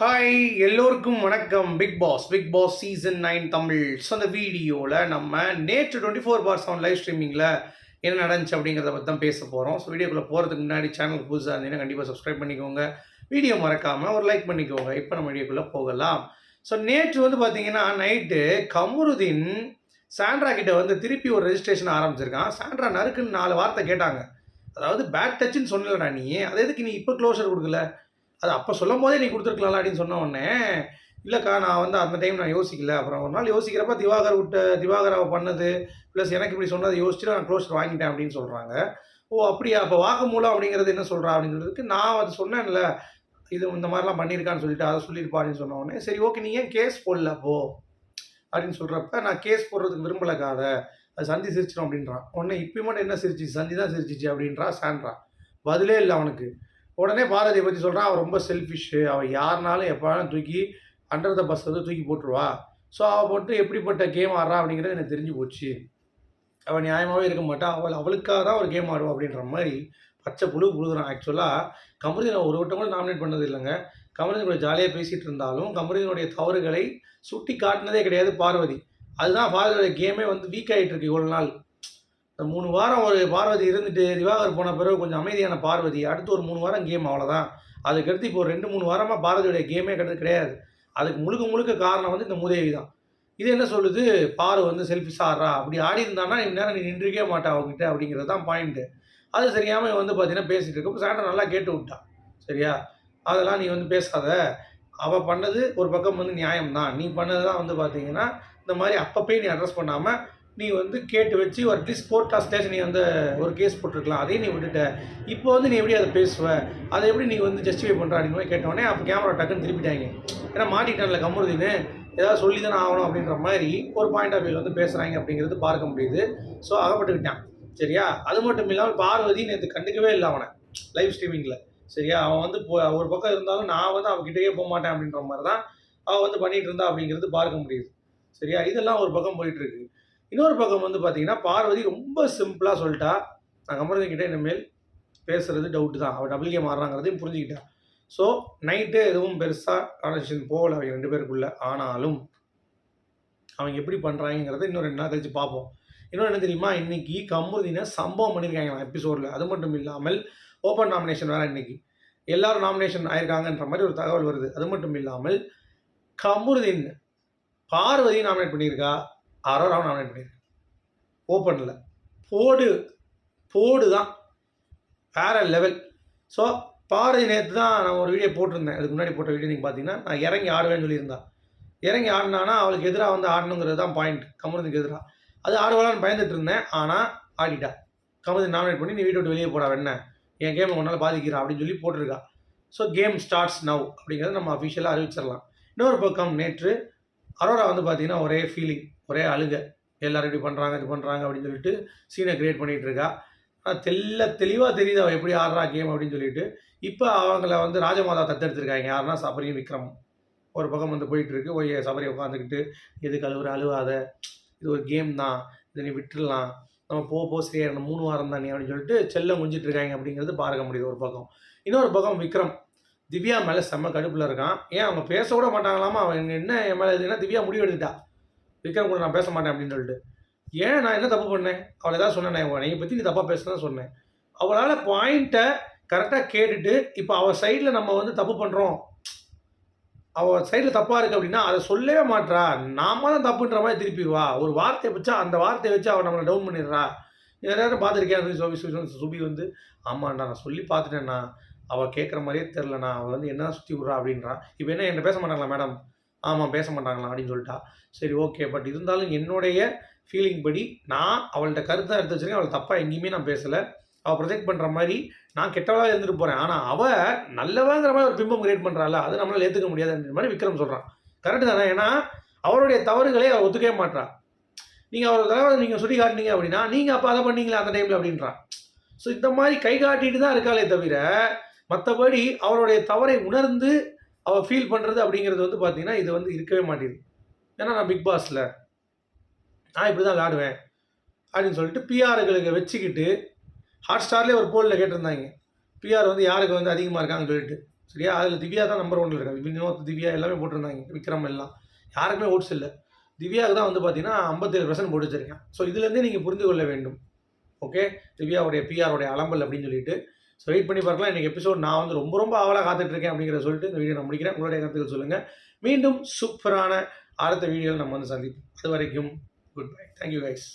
Hi எல்லோருக்கும் வணக்கம். Big boss big boss season nine Tamil. So அந்த வீடியோவில் நம்ம நேற்று twenty four bar seven live ஸ்ட்ரீமிங்கில் என்ன நடந்துச்சு அப்படிங்கிறத பற்றி தான் பேச போகிறோம் ஸோ வீடியோக்குள்ளே போகிறதுக்கு முன்னாடி சேனல் புதுசாக இருந்தீங்கன்னா கண்டிப்பாக சப்ஸ்கிரைப் பண்ணிக்கோங்க. வீடியோ மறக்காமல் ஒரு லைக் பண்ணிக்கோங்க. இப்போ நம்ம வீடியோக்குள்ளே போகலாம். ஸோ நேற்று வந்து பார்த்தீங்கன்னா நைட்டு கமருதீன் சாண்ட்ரா கிட்ட வந்து திருப்பி ஒரு ரெஜிஸ்ட்ரேஷன் ஆரம்பிச்சிருக்கான். சாண்ட்ரா நறுக்குன்னு நாலு வார்த்தை கேட்டாங்க. அதாவது பேட் டச்சுன்னு சொன்னலடா நீ. அதை எதுக்கு நீ இப்போ க்ளோஷர் கொடுக்கல? அது அப்போ சொல்லும் போதே நீ கொடுத்துருக்கலாம் அப்படின்னு சொன்ன உடனே இல்லைக்கா நான் வந்து அந்த டைம் நான் யோசிக்கல. அப்புறம் ஒரு நாள் யோசிக்கிறப்ப திவாகர் விட்ட திவாகர் அவள் பண்ணது ப்ளஸ் எனக்கு இப்படி சொன்னதை யோசிச்சுட்டு நான் க்ளோஸர் வாங்கிட்டேன் அப்படின்னு சொல்கிறாங்க ஓ அப்படியா? அப்போ வாக்குமூலம் அப்படிங்கிறது என்ன சொல்கிறா அப்படிங்கிறதுக்கு நான் அது சொன்னேன்ல இது இந்த மாதிரிலாம் பண்ணியிருக்கான்னு சொல்லிட்டு அதை சொல்லியிருப்பா அப்படின்னு சொன்ன உடனே சரி ஓகே நீ ஏன் கேஸ் போடல போ அப்படின்னு சொல்கிறப்ப நான் கேஸ் போடுறதுக்கு விரும்பலக்கா அதை அது சந்தி சிரிச்சிடும் அப்படின்றான். உடனே இப்போ மட்டும் என்ன சிரிச்சு சந்தி தான் சிரிச்சிச்சு அப்படின்றா சான்றா பதிலே இல்லை அவனுக்கு. உடனே பாரதியை பற்றி சொல்கிறான் அவன் ரொம்ப செல்ஃபிஷ்ஷு அவள் யாருனாலும் எப்போனாலும் தூக்கி அண்டர் த பஸ் வந்து தூக்கி போட்டுருவா. ஸோ அவள் போட்டு எப்படிப்பட்ட கேம் ஆடுறா அப்படிங்கிறது எனக்கு தெரிஞ்சு போச்சு. அவள் நியாயமாகவே இருக்க மாட்டா. அவள் அவளுக்காக தான் ஒரு கேம் ஆடுவா அப்படின்ற மாதிரி பச்சை புழு புழுகிறான் ஆக்சுவலாக கமருதீனை ஒரு வட்டம் கூட நாமினேட் பண்ணது இல்லைங்க. கமருதீன் கூட ஜாலியாக பேசிகிட்டு இருந்தாலும் கமருதீனுடைய தவறுகளை சுட்டி காட்டினதே கிடையாது பார்வதி. அதுதான் பார்வதியோட கேமே வந்து வீக் ஆகிட்டு இருக்கு இவ்வளோ நாள். இந்த மூணு வாரம் ஒரு பார்வதி இருந்துட்டு திவாகர் போன பிறகு கொஞ்சம் அமைதியான பார்வதி. அடுத்து ஒரு மூணு வாரம் கேம் அவ்வளோதான் அதுக்கடுத்து இப்போ ஒரு ரெண்டு மூணு வாரமாக பாரதியுடைய கேமே கிடையாது கிடையாது. அதுக்கு முழுக்க முழுக்க காரணம் வந்து இந்த முதேவி தான். இது என்ன சொல்லுது? பாரு வந்து செல்ஃபி ஆடுறா அப்படி ஆடி இருந்தானா இந்நேரம் நீ நின்றுக்கே மாட்டா அவங்ககிட்ட அப்படிங்கிறது தான் பாயிண்ட்டு அது சரியாமல் வந்து பார்த்தீங்கன்னா பேசிகிட்டு இருக்கப்போ சாண்டை நல்லா கேட்டு விட்டான் சரியா? அதெல்லாம் நீ வந்து பேசாத. அவள் பண்ணது ஒரு பக்கம் வந்து நியாயம்தான். நீ பண்ணது தான் வந்து பார்த்தீங்கன்னா இந்த மாதிரி அப்பப்பே நீ அட்ரஸ் பண்ணாமல் நீ வந்து கேட்டு வச்சு ஒரு அட்லீஸ்ட் கோர்ட் ஸ்டேஷன் நீ வந்து ஒரு கேஸ் போட்டிருக்கலாம். அதையும் நீ விட்டுட்ட. இப்போ வந்து நீ எப்படி அதை பேசுவ? அதை எப்படி நீ வந்து ஜஸ்டிஃபை பண்ணுற அப்படின்னு மாதிரி கேட்டோடனே அப்போ கேமரா டக்குன்னு திருப்பிட்டாங்க. ஏன்னா மாட்டிட்டான்ல கம்முறுதின்னு ஏதாவது சொல்லி தானே ஆகணும் அப்படின்ற மாதிரி ஒரு பாயிண்ட் ஆஃப் வியூவில் வந்து பேசுகிறாங்க அப்படிங்கிறது பார்க்க முடியுது. ஸோ அகப்பட்டுக்கிட்டான். சரியா? அது மட்டும் இல்லாமல் பார்வதி நேற்று கண்டுக்கவே இல்லை அவனை. லைவ் ஸ்ட்ரீமிங்கில் சரியா? அவன் வந்து இப்போ ஒரு பக்கம் இருந்தாலும் நான் வந்து அவன்கிட்டயே போக மாட்டேன் அப்படின்ற மாதிரி தான் அவன் வந்து பண்ணிகிட்டு இருந்தா அப்படிங்கிறது பார்க்க முடியுது. சரியா? இதெல்லாம் ஒரு பக்கம் போயிட்டு இருக்கு. இன்னொரு பக்கம் வந்து பார்த்தீங்கன்னா பார்வதி ரொம்ப சிம்பிளாக சொல்லிட்டா. நான் கமருதீன் கிட்டே இனிமேல் பேசுறது டவுட்டு தான். அவள் டபுள் கேம் ஆடுறாங்கிறதையும் புரிஞ்சுக்கிட்டா. ஸோ நைட்டு எதுவும் பெருசாக கான்வர்சேஷன் போகல அவங்க ரெண்டு பேருக்குள்ள. ஆனாலும் அவங்க எப்படி பண்ணுறாங்கிறத இன்னும் ரெண்டு நாள் கழிச்சு பார்ப்போம். இன்னொன்று என்ன தெரியுமா? இன்னைக்கு கமுருதினை சம்பவம் பண்ணியிருக்காங்க எபிசோடில் அது மட்டும் இல்லாமல் ஓப்பன் நாமினேஷன் வேறு இன்னைக்கு. எல்லாரும் நாமினேஷன் ஆயிருக்காங்கன்ற மாதிரி ஒரு தகவல் வருது. அது மட்டும் இல்லாமல் கமுருதின் பார்வதி நாமினேட் பண்ணியிருக்கா. அரோராவும் நாமினேட் பண்ணியிருக்கேன் ஓப்பனில். போடு. போடு தான் வேற லெவல் ஸோ பாரதி நேற்று தான் நான் ஒரு வீடியோ போட்டிருந்தேன். அதுக்கு முன்னாடி போட்ட வீடியோ நீங்கள் பார்த்தீங்கன்னா நான் இறங்கி ஆடுவேன்னு சொல்லியிருந்தா. இறங்கி ஆடினானா அவளுக்கு எதிராக வந்து ஆடணுங்கிறது தான் பாயிண்ட் கமருதுக்கு எதிராக அது ஆடுவாளான்னு பயந்துட்டு இருந்தேன். ஆனால் ஆடிட்டா. கமருதி நாமினேட் பண்ணி நீ வீட்டை விட்டு வெளியே போடா வேண என் கேமை உன்னால் பாதிக்கிறா அப்படின்னு சொல்லி போட்டிருக்கா. ஸோ கேம் ஸ்டார்ட்ஸ் நவ் அப்படிங்கிறத நம்ம அஃபிஷியலாக அறிவிச்சிடலாம். இன்னொரு பக்கம் நேற்று அரோரா வந்து பார்த்தீங்கன்னா ஒரே ஃபீலிங் ஒரே அழுக. எல்லாரும் இப்படி பண்ணுறாங்க இது பண்ணுறாங்க அப்படின்னு சொல்லிட்டு சீனை கிரியேட் பண்ணிகிட்டு இருக்கா. தெல்ல தெளிவாக தெரியுது அவள் எப்படி ஆடுறா கேம் அப்படின்னு சொல்லிட்டு. இப்போ அவங்கள வந்து ராஜமாதா தத்தெடுத்திருக்காங்க. யாருன்னா சபரியும் விக்ரம். ஒரு பக்கம் வந்து போயிட்டுருக்கு. போய் ஒய் சபரி உட்காந்துக்கிட்டு எதுக்கு அழுவுற அழுவாத? இது ஒரு கேம் தான். இதை நீ விட்டுடலாம். நம்ம போ போ சரி மூணு வாரம் தான் நீ அப்படின்னு சொல்லிட்டு செல்லம் குஞ்சிட்டு இருக்காங்க அப்படிங்கிறது பார்க்க முடியுது ஒரு பக்கம். இன்னொரு பக்கம் விக்ரம். திவ்யா மேலே செம்ம கடுப்பில் இருக்கான். ஏன் அவங்க பேச கூட மாட்டாங்களாமா? அவன் என்ன என் மேலே இதுன்னா திவ்யா முடிவு எடுத்துட்டா விக்ரம் கூட நான் பேச மாட்டேன் அப்படின்னு சொல்லிட்டு. ஏன் நான் என்ன தப்பு பண்ணேன்? அவளை ஏதாவது சொன்னேன்? உன்னை பற்றி நீ தப்பாக பேசுனதான் சொன்னேன். அவளால் பாயிண்ட்டை கரெக்டாக கேட்டுட்டு இப்போ அவள் சைடில் நம்ம வந்து தப்பு பண்ணுறோம் அவள் சைடில் தப்பாக இருக்குது அப்படின்னா அதை சொல்லவே மாட்றா. நாம தான் தப்புன்ற மாதிரி திருப்பிடுவா ஒரு வார்த்தையை வச்சா அந்த வார்த்தையை வச்சு அவள் நம்மளை டவுன் பண்ணிடுறா. யாராவது பார்த்துருக்கேன் சுபி சுபி வந்து ஆமாண்டா நான் சொல்லி பார்த்துட்டேண்ணா அவள் கேட்குற மாதிரியே தெரிலண்ணா அவள் வந்து என்ன சுற்றி விட்றா? அப்படின்றா. இப்போ என்ன என்ன பேச மாட்டாங்களா மேடம் ஆமாம் பேச மாட்டாங்களா அப்படின்னு சொல்லிட்டா. சரி ஓகே பட் இருந்தாலும் என்னுடைய ஃபீலிங் படி நான் அவள்கிட்ட கருத்தை எடுத்து வச்சிருக்கேன். அவள் தப்பாக எங்கேயுமே நான் பேசலை. அவள் ப்ரொஜெக்ட் பண்ணுற மாதிரி நான் கெட்டவளாக இருந்துட்டு போகிறேன் ஆனால் அவள் நல்லவங்கிற மாதிரி ஒரு பிம்பம் கிரியேட் பண்ணுறாள் அது நம்மளால் ஏற்றுக்க முடியாதுன்ற மாதிரி விக்ரம் சொல்கிறான் கரெக்டு தானே? ஏன்னா அவருடைய தவறுகளை அவள் ஒத்துக்கவே மாட்றா. நீங்கள் அவரோட தகவல் நீங்கள் சுட்டி காட்டினீங்க அப்படின்னா நீங்கள் அப்போ அதை பண்ணீங்களா அந்த டைமில் அப்படின்றான் ஸோ இந்த மாதிரி கை காட்டிட்டு தான் இருக்காளே தவிர மற்றபடி அவருடைய தவறை உணர்ந்து அவள் ஃபீல் பண்ணுறது அப்படிங்கிறது வந்து பார்த்தீங்கன்னா இது வந்து இருக்கவே மாட்டேங்குது. ஏன்னா நான் பிக் பாஸில் நான் இப்படி தான் விளாடுவேன் அப்படின்னு சொல்லிட்டு பிஆர்களுக்கு வச்சுக்கிட்டு ஹாட் ஸ்டார்லேயே ஒரு போலில் கேட்டிருந்தாங்க. பிஆர் வந்து யாருக்கு வந்து அதிகமாக இருக்காங்கன்னு சொல்லிட்டு. சரியா? அதில் திவ்யா தான் நம்பர் ஒன்ல இருக்காங்க வினோத் திவ்யா எல்லாமே போட்டிருந்தாங்க. விக்ரம் எல்லாம். யாருக்குமே ஓட்ஸ் இல்லை. திவ்யாவுக்கு தான் வந்து பார்த்தீங்கன்னா ஐம்பத்தேழு பர்சன்ட் போட்டு வச்சிருக்கேன். ஸோ இதுலேருந்தே நீங்கள் புரிந்து கொள்ள வேண்டும். ஓகே திவ்யாவுடைய பிஆருடைய அலம்பல் அப்படின்னு சொல்லிட்டு. ஸோ வெயிட் பண்ணி பார்க்கலாம். இன்றைக்கி எபிசோட் நான் வந்து ரொம்ப ரொம்ப ஆவலாக காத்துட்ருக்கேன் அப்படிங்கிற சொல்லிட்டு இந்த வீடியோ நான் முடிக்கிறேன். உங்களுடைய கருத்துக்கள் சொல்லுங்கள் மீண்டும் சூப்பரான அடுத்த வீடியோவில் நம்ம வந்து சந்திப்போம். அது வரைக்கும் குட் பை தேங்க்யூ கைஸ்